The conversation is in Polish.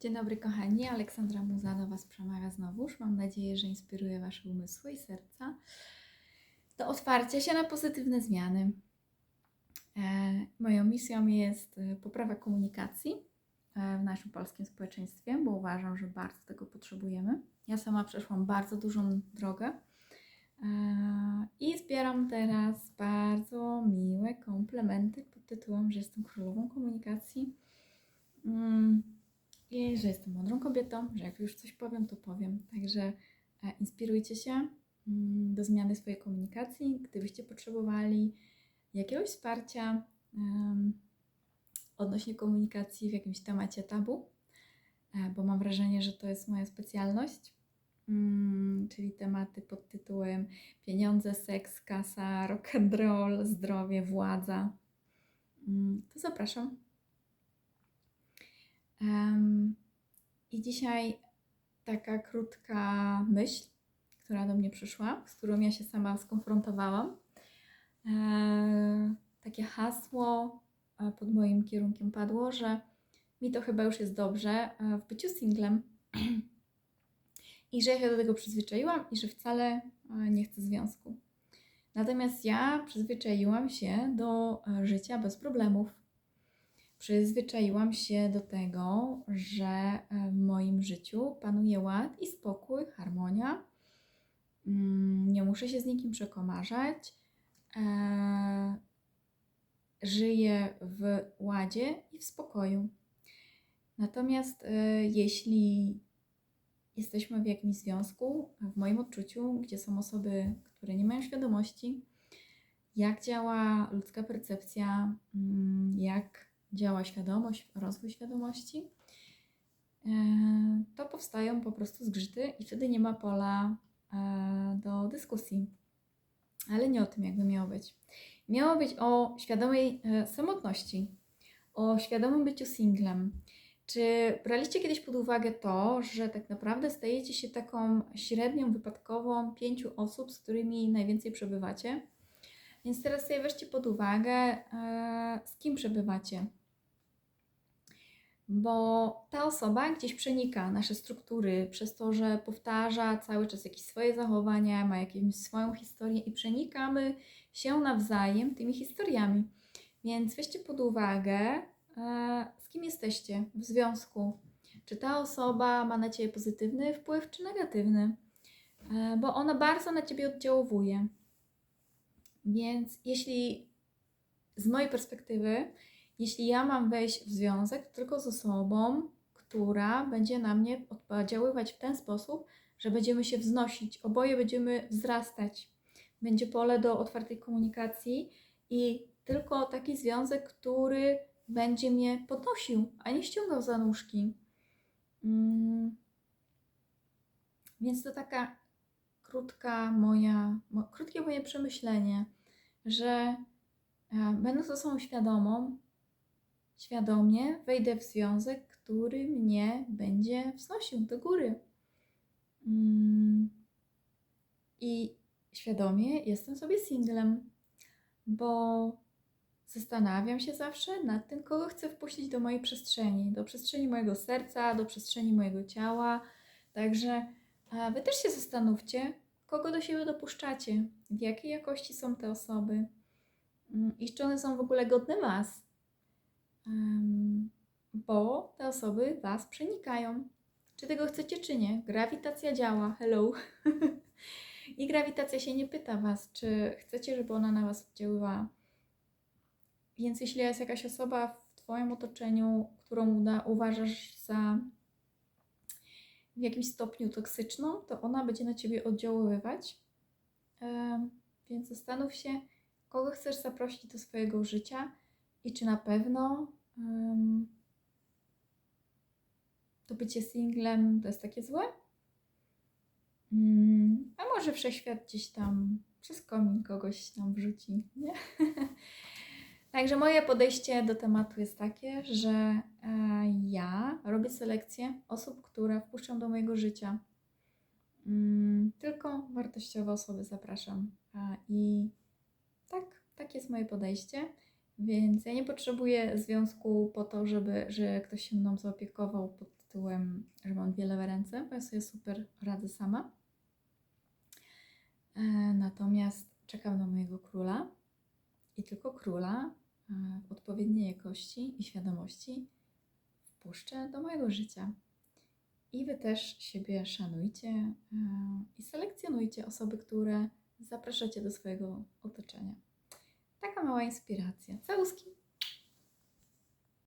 Dzień dobry kochani, Aleksandra Muza do Was przemawia znowuż. Mam nadzieję, że inspiruje Wasze umysły i serca do otwarcia się na pozytywne zmiany. E, moją misją jest e, poprawa komunikacji e, w naszym polskim społeczeństwie, bo uważam, że bardzo tego potrzebujemy. Ja sama przeszłam bardzo dużą drogę i zbieram teraz bardzo miłe komplementy pod tytułem, że jestem królową komunikacji. I że jestem mądrą kobietą, że jak już coś powiem, to powiem. Także e, inspirujcie się mm, do zmiany swojej komunikacji. Gdybyście potrzebowali jakiegoś wsparcia odnośnie komunikacji w jakimś temacie tabu, e, bo mam wrażenie, że to jest moja specjalność, mm, czyli tematy pod tytułem pieniądze, seks, kasa, rock and roll, zdrowie, władza, mm, to zapraszam. Em, I dzisiaj taka krótka myśl, która do mnie przyszła, z którą ja się sama skonfrontowałam. E, takie hasło e, pod moim kierunkiem padło, że mi to chyba już jest dobrze e, w byciu singlem i że ja się do tego przyzwyczaiłam i że wcale e, nie chcę związku. Natomiast ja przyzwyczaiłam się do życia bez problemów przyzwyczaiłam się do tego, że e, w moim życiu panuje ład i spokój, harmonia. Mm, Nie muszę się z nikim przekomarzać. E, Żyję w ładzie i w spokoju. Natomiast e, jeśli jesteśmy w jakimś związku, w moim odczuciu, gdzie są osoby, które nie mają świadomości, jak działa ludzka percepcja, mm, jak działa świadomość, rozwój świadomości, e, to powstają po prostu zgrzyty i wtedy nie ma pola e, do dyskusji. Ale nie o tym, jakby miało być. Miało być o świadomej e, samotności, o świadomym byciu singlem. Czy braliście kiedyś pod uwagę to, że tak naprawdę stajecie się taką średnią wypadkową pięciu osób, z którymi najwięcej przebywacie? Więc teraz sobie weźcie pod uwagę, z kim przebywacie. Bo ta osoba gdzieś przenika nasze struktury przez to, że powtarza cały czas jakieś swoje zachowania, ma jakąś swoją historię i przenikamy się nawzajem tymi historiami. Więc weźcie pod uwagę, e, z kim jesteście w związku. Czy ta osoba ma na ciebie pozytywny wpływ, czy negatywny? E, Bo ona bardzo na ciebie oddziałuje. Więc jeśli z mojej perspektywy, jeśli ja mam wejść w związek tylko z osobą, która będzie na mnie oddziaływać w ten sposób, że będziemy się wznosić, oboje będziemy wzrastać, będzie pole do otwartej komunikacji i tylko taki związek, który będzie mnie podnosił, a nie ściągał za nóżki. Mm. Więc to taka krótka moja, mo, krótkie moje przemyślenie, że e, będąc osobą świadomą, świadomie wejdę w związek, który mnie będzie wznosił do góry. Mm. I świadomie jestem sobie singlem, bo zastanawiam się zawsze nad tym, kogo chcę wpuścić do mojej przestrzeni, do przestrzeni mojego serca, do przestrzeni mojego ciała. Także Wy też się zastanówcie, kogo do siebie dopuszczacie, w jakiej jakości są te osoby mm, i czy one są w ogóle godne Was, bo te osoby Was przenikają. Czy tego chcecie, czy nie? Grawitacja działa, hello. I grawitacja się nie pyta Was, czy chcecie, żeby ona na Was oddziaływała. Więc jeśli jest jakaś osoba w Twoim otoczeniu, którą uda, uważasz za w jakimś stopniu toksyczną, to ona będzie na ciebie oddziaływać. Więc zastanów się, kogo chcesz zaprosić do swojego życia i czy na pewno to bycie singlem to jest takie złe. Mm, A może wszechświat gdzieś tam przez komin kogoś tam wrzuci, nie? Także moje podejście do tematu jest takie, że e, ja robię selekcję osób, które wpuszczam do mojego życia. Mm, tylko wartościowe osoby zapraszam. A, I tak, tak jest moje podejście. Więc ja nie potrzebuję związku po to, żeby że ktoś się mną zaopiekował pod tytułem, że mam dwie lewe ręce, bo ja sobie super radzę sama. E, Natomiast czekam na mojego króla i tylko króla e, w odpowiedniej jakości i świadomości wpuszczę do mojego życia. I Wy też siebie szanujcie e, i selekcjonujcie osoby, które zapraszacie do swojego otoczenia. Taka mała inspiracja. Całuski!